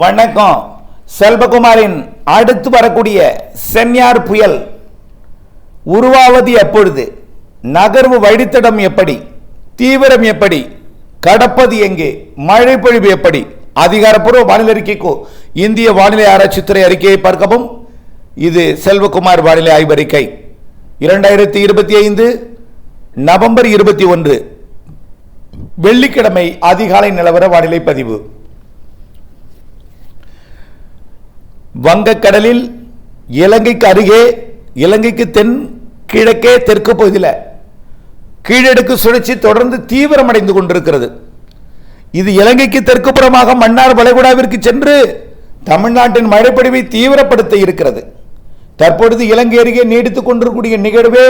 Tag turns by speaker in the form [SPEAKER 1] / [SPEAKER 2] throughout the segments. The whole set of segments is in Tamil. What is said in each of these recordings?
[SPEAKER 1] வணக்கம். செல்வகுமாரின் அடுத்து வரக்கூடிய சென்யார் புயல் உருவாவது எப்பொழுது? நகர்வு வழித்தடம் எப்படி? தீவிரம் எப்படி? கடப்பது எங்கே? மழை பொழிவு எப்படி? அதிகாரப்பூர்வ வானிலை அறிக்கைக்கு இந்திய வானிலை ஆராய்ச்சித்துறை அறிக்கையை பார்க்கவும். இது செல்வகுமார் வானிலை ஆய்வறிக்கை. இரண்டாயிரத்தி இருபத்தி ஐந்து நவம்பர் இருபத்தி ஒன்று. வெள்ளிக்கிழமை அதிகாலை நிலவர வானிலை பதிவு. வங்கக்கடலில் இலங்கைக்கு அருகே இலங்கைக்கு தென் கிழக்கே தெற்கு பகுதியில் கீழடுக்கு சுழற்சி தொடர்ந்து தீவிரமடைந்து கொண்டிருக்கிறது. இது இலங்கைக்கு தெற்கு புறமாக மன்னார் வளைகுடாவிற்கு சென்று தமிழ்நாட்டின் மழைப்பொழிவை தீவிரப்படுத்த இருக்கிறது. தற்பொழுது இலங்கை அருகே நீடித்துக் கொண்டிருக்கூடிய நிகழ்வே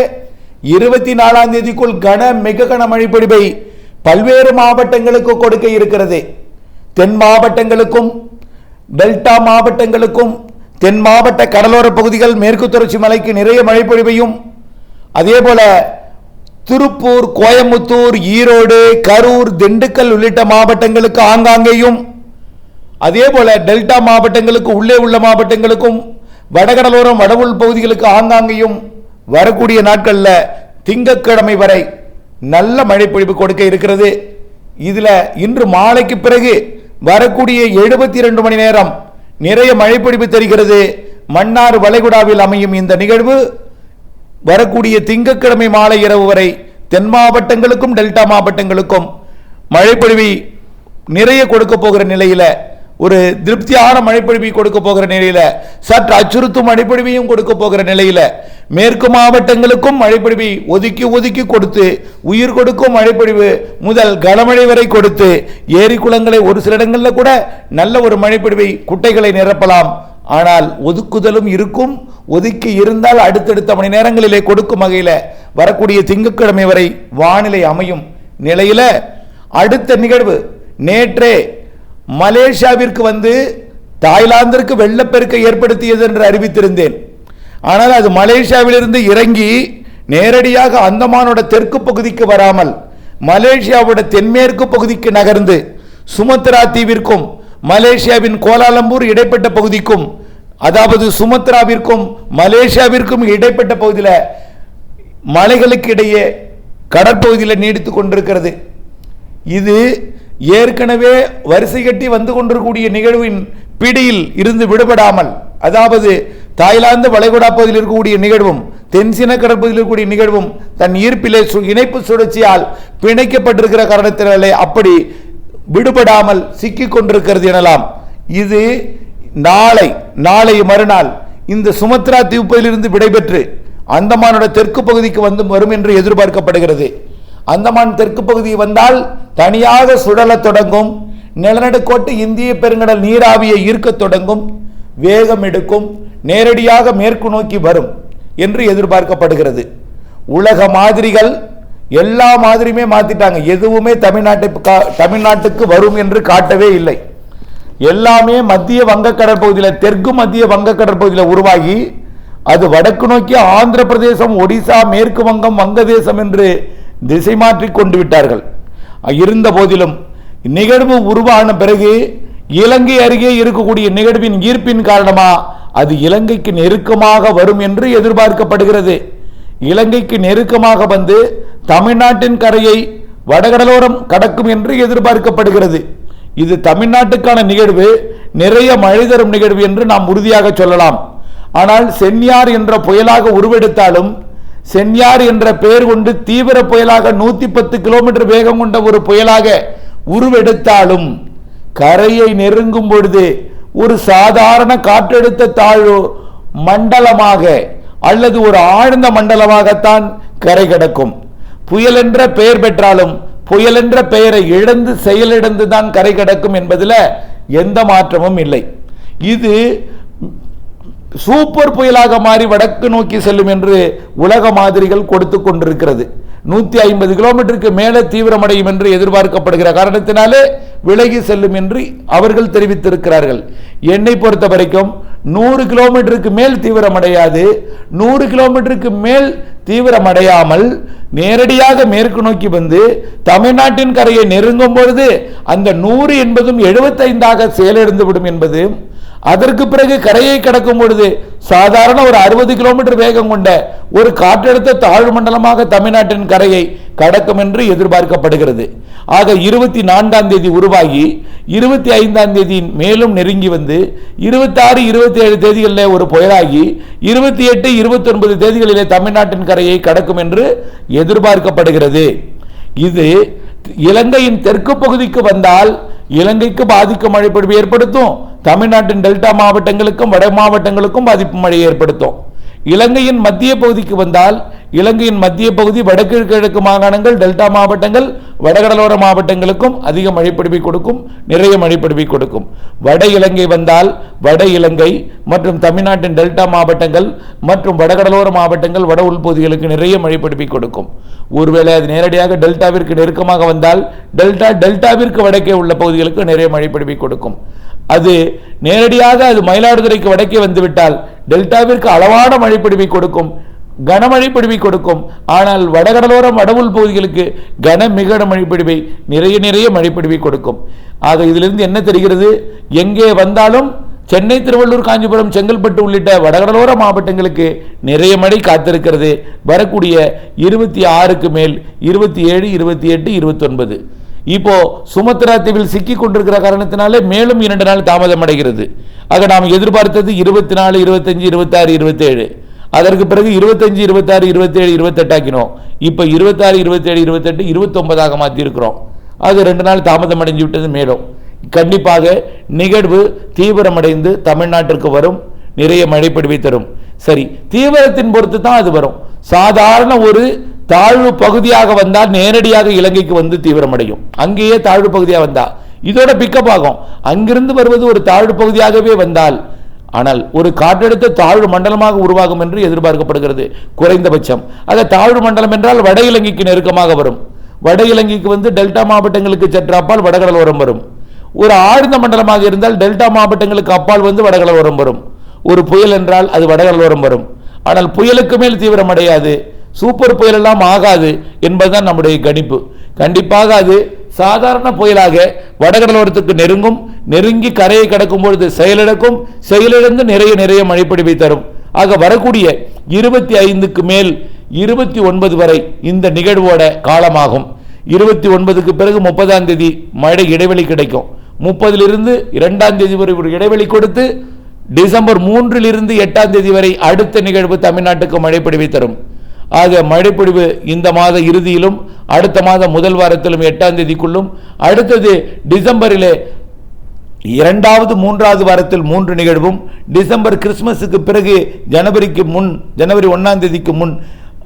[SPEAKER 1] இருபத்தி நாலாம் தேதிக்குள் கன மிக கன மழைப்பொழிவை பல்வேறு மாவட்டங்களுக்கு கொடுக்க இருக்கிறது. தென் மாவட்டங்களுக்கும் டெல்டா மாவட்டங்களுக்கும் தென் மாவட்ட கடலோர பகுதிகள் மேற்கு தொடர்ச்சி மலைக்கு நிறைய மழை பொழிவையும் அதே போல திருப்பூர் கோயம்புத்தூர் ஈரோடு கரூர் திண்டுக்கல் உள்ளிட்ட மாவட்டங்களுக்கு ஆங்காங்கேயும் அதே போல டெல்டா மாவட்டங்களுக்கு உள்ளே உள்ள மாவட்டங்களுக்கும் வடகடலோரம் வடவுள் பகுதிகளுக்கு ஆங்காங்கேயும் வரக்கூடிய நாட்களில் திங்கட்கிழமை வரை நல்ல மழை பொழிவு கொடுக்க இருக்கிறது. இதில் இன்று மாலைக்கு பிறகு வரக்கூடிய எழுபத்தி இரண்டு மணி நேரம் நிறைய மழைப்பொழிவு தெரிகிறது. மன்னார் வளைகுடாவில் அமையும் இந்த நிகழ்வு வரக்கூடிய திங்கட்கிழமை மாலை இரவு வரை தென் மாவட்டங்களுக்கும் டெல்டா மாவட்டங்களுக்கும் மழைப்பொழிவை நிறைய கொடுக்க போகிற நிலையில் ஒரு திருப்தியான மழைப்பொழிவை கொடுக்க போகிற நிலையில சற்று அச்சுறுத்தும் மழைப்பொழிவையும் கொடுக்க போகிற நிலையில மேற்கு மாவட்டங்களுக்கும் மழைப்பொழிவை ஒதுக்கி ஒதுக்கி கொடுத்து உயிர் கொடுக்கும் மழைப்பொழிவு முதல் கனமழை வரை கொடுத்து ஏரி குளங்களை ஒரு சில இடங்களில் கூட நல்ல ஒரு மழைப்பொழிவை குட்டைகளை நிரப்பலாம். ஆனால் ஒதுக்குதலும் இருக்கும் ஒதுக்கி இருந்தால் அடுத்தடுத்த மணி நேரங்களிலே கொடுக்கும் வகையில் வரக்கூடிய திங்கட்கிழமை வரை வானிலை அமையும் நிலையில் அடுத்த நிகழ்வு நேற்றே மலேசியாவிற்கு வந்து தாய்லாந்திற்கு வெள்ளப்பெருக்கை ஏற்படுத்தியது என்று அறிவித்திருந்தேன். ஆனால் அது மலேசியாவிலிருந்து இறங்கி நேரடியாக அந்தமானோட தெற்கு பகுதிக்கு வராமல் மலேசியாவோட தென்மேற்கு பகுதிக்கு நகர்ந்து சுமத்ரா தீவிற்கும் மலேசியாவின் கோலாலம்பூர் இடைப்பட்ட பகுதிக்கும் அதாவது சுமத்ராவிற்கும் மலேசியாவிற்கும் இடைப்பட்ட பகுதியில் மலைகளுக்கு இடையே கடற்பகுதியில் நீடித்துக் கொண்டிருக்கிறது. இது ஏற்கனவே வரிசை கட்டி வந்து கொண்டிருக்கக்கூடிய நிகழ்வின் பிடியில் இருந்து விடுபடாமல் அதாவது தாய்லாந்து வளைகுடா பகுதியில் இருக்கக்கூடிய நிகழ்வும் தென்சீன கடற்பகுதியில் இருக்கக்கூடிய நிகழ்வும் தன் ஈர்ப்பிலே சு- இணைப்பு சுழற்சியால் பிணைக்கப்பட்டிருக்கிற காரணத்தினாலே அப்படி விடுபடாமல் சிக்கிக் கொண்டிருக்கிறது எனலாம். இது நாளை நாளை மறுநாள் இந்த சுமத்ரா தீவுப்பதிலிருந்து விடைபெற்று அந்தமானோட தெற்கு பகுதிக்கு வந்து வரும் என்று எதிர்பார்க்கப்படுகிறது. அந்தமான் தெற்கு பகுதி வந்தால் தனியாக சுழலத் தொடங்கும். நிலநடுக்கோட்டு இந்திய பெருங்கடல் நீராவியை ஈர்க்கத் தொடங்கும். வேகம் எடுக்கும். நேரடியாக மேற்கு நோக்கி வரும் என்று எதிர்பார்க்கப்படுகிறது. உலக மாதிரிகள் எல்லா மாதிரியுமே மாற்றிட்டாங்க எதுவுமே தமிழ்நாட்டை கா- தமிழ்நாட்டுக்கு வரும் என்று காட்டவே இல்லை. எல்லாமே மத்திய வங்கக்கடல் பகுதியில் தெற்கு மத்திய வங்கக்கடல் பகுதியில் உருவாகி அது வடக்கு நோக்கி ஆந்திர பிரதேசம் ஒடிசா மேற்கு வங்கம் வங்கதேசம் என்று திசை மாற்றி கொண்டு விட்டார்கள். இருந்த போதிலும் நிகழ்வு உருவான பிறகு இலங்கை அருகே இருக்கக்கூடிய நிகழ்வின் ஈர்ப்பின் காரணமா அது இலங்கைக்கு நெருக்கமாக வரும் என்று எதிர்பார்க்கப்படுகிறது. இலங்கைக்கு நெருக்கமாக வந்து தமிழ்நாட்டின் கரையை வடகடலோரம் கடக்கும் என்று எதிர்பார்க்கப்படுகிறது. இது தமிழ்நாட்டுக்கான நிகழ்வு நிறைய மழை தரும் நிகழ்வு என்று நாம் உறுதியாக சொல்லலாம். ஆனால் சென்யார் என்ற புயலாக உருவெடுத்தாலும் சென்யார் என்ற பெயர் கொண்டு தீவிர புயலாக நூத்தி பத்து கிலோமீட்டர் வேகம் கொண்ட ஒரு புயலாக உருவெடுத்தாலும் கரையை நெருங்கும் பொழுது ஒரு சாதாரண காற்றெடுத்த தாழ்வு மண்டலமாக அல்லது ஒரு ஆழ்ந்த மண்டலமாகத்தான் கரை கிடக்கும். புயல் என்ற பெயர் பெற்றாலும் புயல் என்ற பெயரை இழந்து செயலிழந்து தான் கரை கிடக்கும் என்பதில் எந்த மாற்றமும் இல்லை. இது சூப்பர் புயலாக மாறி வடக்கு நோக்கி செல்லும் என்று உலக மாதிரிகள் கொடுத்து கொண்டிருக்கிறது. நூத்தி ஐம்பது கிலோமீட்டருக்கு மேலே தீவிரமடையும் என்று எதிர்பார்க்கப்படுகிற காரணத்தினாலே விலகி செல்லும் என்று அவர்கள் தெரிவித்திருக்கிறார்கள். என்னை பொறுத்த வரைக்கும் நூறு கிலோமீட்டருக்கு மேல் தீவிரமடையாது. நூறு கிலோமீட்டருக்கு மேல் தீவிரமடையாமல் நேரடியாக மேற்கு நோக்கி வந்து தமிழ்நாட்டின் கரையை நெருங்கும் பொழுது அந்த நூறு என்பதும் எழுபத்தைந்தாக செயலிழந்து விடும் என்பது அதற்கு பிறகு கரையை கடக்கும் பொழுது சாதாரண ஒரு அறுபது கிலோமீட்டர் வேகம் கொண்ட ஒரு காற்றழுத்த தாழ்வு மண்டலமாக தமிழ்நாட்டின் கரையை கடக்கும் என்று எதிர்பார்க்கப்படுகிறது. ஆக இருபத்தி நான்காம் தேதி உருவாகி இருபத்தி ஐந்தாம் தேதி மேலும் நெருங்கி வந்து இருபத்தாறு இருபத்தி ஏழு தேதிகளில் ஒரு புயலாகி இருபத்தி எட்டு இருபத்தி ஒன்பது தேதிகளிலே தமிழ்நாட்டின் கரையை கடக்கும் என்று எதிர்பார்க்கப்படுகிறது. இது இலங்கையின் தெற்கு பகுதிக்கு வந்தால் இலங்கைக்கு பாதிக்கும் மழைப்பொழிவு ஏற்படுத்தும். தமிழ்நாட்டின் டெல்டா மாவட்டங்களுக்கும் வட மாவட்டங்களுக்கும் பாதிப்பு மழையை ஏற்படுத்தும். இலங்கையின் மத்திய பகுதிக்கு வந்தால் இலங்கையின் மத்திய பகுதி வடக்கு கிழக்கு மாகாணங்கள் டெல்டா மாவட்டங்கள் வடகடலோர மாவட்டங்களுக்கும் அதிக மழைப்பிடிப்பை கொடுக்கும் நிறைய மழைப்பிடிப்பை கொடுக்கும். வட இலங்கை வந்தால் வட இலங்கை மற்றும் தமிழ்நாட்டின் டெல்டா மாவட்டங்கள் மற்றும் வடகடலோர மாவட்டங்கள் வட உள்பகுதிகளுக்கு நிறைய மழைப்பிடிப்பை கொடுக்கும். ஒருவேளை அது நேரடியாக டெல்டாவிற்கு நெருக்கமாக வந்தால் டெல்டா டெல்டாவிற்கு வடக்கே உள்ள பகுதிகளுக்கு நிறைய மழைப்பிடிப்பை கொடுக்கும். அது நேரடியாக அது மயிலாடுதுறைக்கு வடக்கே வந்துவிட்டால் டெல்டாவிற்கு அளவான மழைப்பிடிவை கொடுக்கும் கனமழை பிடிவை கொடுக்கும். ஆனால் வடகடலோர வடவுள் பகுதிகளுக்கு கன மிக மழைப்பிடிவை நிறைய நிறைய மழைப்பிடிவை கொடுக்கும். ஆக இதிலிருந்து என்ன தெரிகிறது? எங்கே வந்தாலும் சென்னை திருவள்ளூர் காஞ்சிபுரம் செங்கல்பட்டு உள்ளிட்ட வடகடலோர மாவட்டங்களுக்கு நிறைய மழை காத்திருக்கிறது. வரக்கூடிய இருபத்தி ஆறுக்கு மேல் இருபத்தி ஏழு இருபத்தி எட்டு இருபத்தொன்பது இப்போ சுமத்ரா தீவில் சிக்கி கொண்டிருக்கிற காரணத்தினாலே மேலும் இரண்டு நாள் தாமதம் அடைகிறது. ஆக நாம் எதிர்பார்த்தது இருபத்தி நாலு இருபத்தஞ்சு இருபத்தாறு இருபத்தேழு. அதற்கு பிறகு இருபத்தஞ்சு இருபத்தாறு இருபத்தேழு இருபத்தெட்டாக்கினோம் இப்போ இருபத்தாறு இருபத்தேழு இருபத்தெட்டு இருபத்தொன்பதாக மாற்றியிருக்கிறோம். அது ரெண்டு நாள் தாமதம் அடைஞ்சு விட்டது மேலும். கண்டிப்பாக நிகழ்வு தீவிரமடைந்து தமிழ்நாட்டிற்கு வரும். நிறைய மழைப்படுவை தரும். சரி தீவிரத்தின் பொறுத்து தான் அது வரும். சாதாரண ஒரு தாழ்வு பகுதியாக வந்தால் நேரடியாக இலங்கைக்கு வந்து தீவிரமடையும். அங்கேயே தாழ்வு பகுதியாக வந்தால் இதோட பிக்கப் ஆகும். அங்கிருந்து வருவது ஒரு தாழ்வு பகுதியாகவே வந்தால் ஆனால் ஒரு காற்றழுத்த தாழ்வு மண்டலமாக உருவாகும் என்று எதிர்பார்க்கப்படுகிறது. குறைந்தபட்சம். ஆக தாழ்வு மண்டலம் என்றால் வட இலங்கைக்கு நெருக்கமாக வரும். வட இலங்கைக்கு வந்து டெல்டா மாவட்டங்களுக்கு சற்று அப்பால் வடகடலோரம் வரும். ஒரு ஆழ்ந்த மண்டலமாக இருந்தால் டெல்டா மாவட்டங்களுக்கு அப்பால் வந்து வடகடலோரம் வரும். ஒரு புயல் என்றால் அது வடகடலோரம் வரும். ஆனால் புயலுக்கு மேல் தீவிரமடையாது. சூப்பர் புயலெல்லாம் ஆகாது என்பதுதான் நம்முடைய கணிப்பு. கண்டிப்பாக அது சாதாரண புயலாக வடகடலோரத்துக்கு நெருங்கும் நெருங்கி கரையை கடக்கும் பொழுது செயலிழக்கும் செயலிழந்து நிறைய நிறைய மழைப்பொழிவை தரும். ஆக வரக்கூடிய இருபத்தி ஐந்துக்கு மேல் இருபத்தி ஒன்பது வரை இந்த நிகழ்வோட காலமாகும். இருபத்தி ஒன்பதுக்கு பிறகு முப்பதாம் தேதி மழை இடைவெளி கிடைக்கும். முப்பதிலிருந்து இரண்டாம் தேதி வரை ஒரு இடைவெளி கொடுத்து டிசம்பர் மூன்றிலிருந்து எட்டாம் தேதி வரை அடுத்த நிகழ்வு தமிழ்நாட்டுக்கு மழைப்பொழிவை தரும். ஆக மழைப்பொழிவு இந்த மாத இறுதியிலும் அடுத்த மாதம் முதல் வாரத்திலும் எட்டாம் தேதிக்குள்ளும் அடுத்தது டிசம்பரிலே இரண்டாவது மூன்றாவது வாரத்தில் மூன்று நிகழ்வும் டிசம்பர் கிறிஸ்துமஸுக்கு பிறகு ஜனவரிக்கு முன் ஜனவரி ஒன்றாம் தேதிக்கு முன்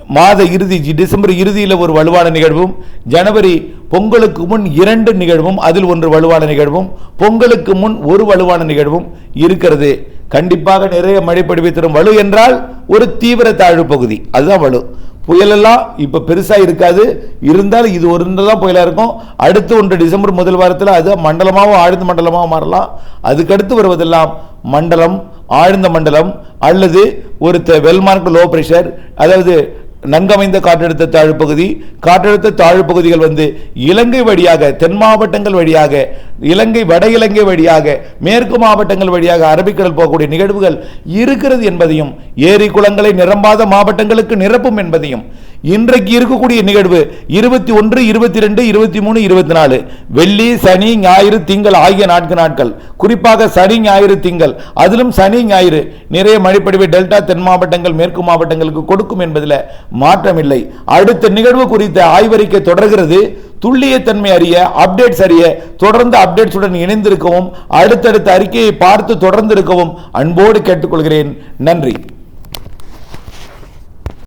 [SPEAKER 1] மாத இறுதி ஜி- டிசம்பர் இறுதியில் ஒரு வலுவான நிகழ்வும் ஜனவரி பொங்கலுக்கு முன் இரண்டு நிகழ்வும் அதில் ஒன்று வலுவான நிகழ்வும் பொங்கலுக்கு முன் ஒரு வலுவான நிகழ்வும் இருக்கிறது. கண்டிப்பாக நிறைய மழை பொழிவை தரும் வலு என்றால் ஒரு தீவிர தாழ்வு பகுதி. அதுதான் வலு. புயலெல்லாம் இப்போ பெருசாக இருக்காது. இருந்தாலும் இது ஒரு தான் புயலாக இருக்கும். அடுத்து ஒன்று டிசம்பர் முதல் வாரத்தில் அது மண்டலமாகவும் ஆழ்ந்த மண்டலமாகவும் மாறலாம். அதுக்கடுத்து வருவதெல்லாம் மண்டலம் ஆழ்ந்த மண்டலம் அல்லது ஒரு வெல்மார்க் லோ ப்ரெஷர் அதாவது நன்கமைந்த காற்றழுத்த தாழ்வு பகுதி காற்றழுத்த தாழ்வு பகுதிகள் வந்து இலங்கை வழியாக தென் மாவட்டங்கள் வழியாக இலங்கை வட இலங்கை வழியாக மேற்கு மாவட்டங்கள் வழியாக அரபிக்கடல் போகக்கூடிய நிகழ்வுகள் இருக்கிறது என்பதையும் ஏரி குளங்களை நிரம்பாத மாவட்டங்களுக்கு நிரப்பும் என்பதையும் இன்றைக்கு இருக்கக்கூடிய நிகழ்வு இருபத்தி ஒன்று இருபத்தி ரெண்டு இருபத்தி மூணு இருபத்தி நாலு. வெள்ளி சனி ஞாயிறு திங்கள் ஆகிய நான்கு நாட்கள். குறிப்பாக சனி ஞாயிறு திங்கள். அதிலும் சனி ஞாயிறு. நிறைய மழைப்படிவை டெல்டா தென் மாவட்டங்கள் மேற்கு மாவட்டங்களுக்கு கொடுக்கும் என்பதில் மாற்றமில்லை. அடுத்த நிகழ்வு குறித்த ஆய்வறிக்கை தொடர்கிறது. துல்லியத்தன்மை அறிய அப்டேட்ஸ் அறிய தொடர்ந்து அப்டேட்ஸுடன் இணைந்திருக்கவும் அடுத்தடுத்த அறிக்கையை பார்த்து தொடர்ந்து இருக்கவும் அன்போடு கேட்டுக்கொள்கிறேன். நன்றி.